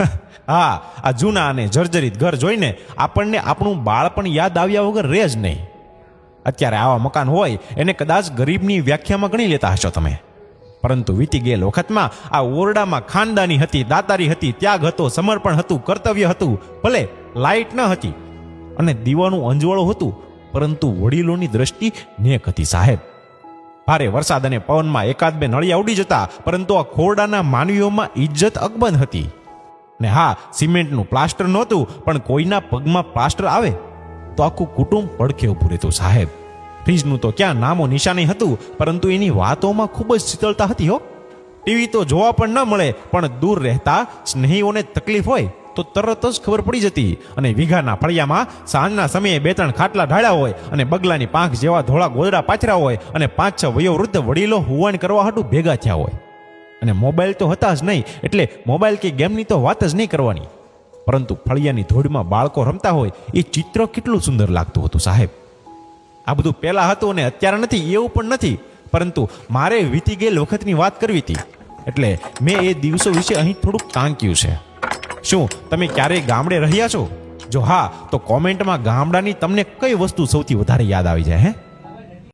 હા, આ જૂના અને જર્જરિત ઘર જોઈને આપણને આપણું બાળપણ યાદ આવ્યા વગર રહે જ નહીં. અત્યારે આવા મકાન હોય, એને કદાચ ગરીબની વ્યાખ્યામાં ગણી લેતા હશો તમે. પરંતુ વીતી ગયેલ વખતમાં આ ઓરડામાં ખાનદાની હતી, દાતારી હતી, ત્યાગ હતો, સમર્પણ હતું, કર્તવ્ય હતું, ભલે લાઇટ ન હતી. અને દીવાનું અંજવાળું હતું, પરંતુ વડીલોની દ્રષ્ટિ નેક હતી સાહેબ. ભારે વરસાદ અને પવનમાં એકાદ બે નળિયા ઉડી જતા, પરંતુ આ ખોરડાના માનવીઓમાં ઇજ્જત અકબંધ હતી. ને હા, સિમેન્ટનું પ્લાસ્ટર નહોતું, પણ કોઈના પગમાં પ્લાસ્ટર આવે? તો આખું કુટુંબ પડખે ઊભું રહેતું, સાહેબ. ફ્રીજનું તો ક્યાં નામો નિશાની હતું, પરંતુ એની વાતોમાં ખૂબ જ શીતળતા હતી, હો. ટીવી તો જોવા પણ ન મળે, પણ દૂર રહેતા સ્નેહીઓને તકલીફ હોય, તો તરત જ ખબર પડી જતી. અને વીઘાના ફળિયામાં સાંજના સમયે બે ત્રણ ખાટલા ઢાળ્યા હોય, અને બગલાની પાંખ જેવા ધોળા ગોદડા પાથર્યા હોય, અને પાંચ છ વયોવૃદ્ધ વડીલો હુવાણ કરવા હાટું ભેગા થયા હોય. અને મોબાઈલ તો હતા જ નહીં, એટલે મોબાઈલ કે ગેમની તો વાત જ નહીં કરવાની. પરંતુ ફળિયાની ધોડમાં બાળકો રમતા હોય, એ ચિત્ર કેટલું સુંદર લાગતું હતું સાહેબ. આ બધું પહેલાં હતું અને અત્યારે નથી, એવું પણ નથી. પરંતુ મારે વીતી ગયેલ વખતની વાત કરવી હતી. એટલે મેં એ દિવસો વિશે અહીં થોડુંક ટાંક્યું છે. શું તમે ક્યારેય ગામડે રહ્યા છો? જો હા, તો કોમેન્ટમાં ગામડાની તમને કઈ વસ્તુ સૌથી વધારે યાદ આવી જાય, હે?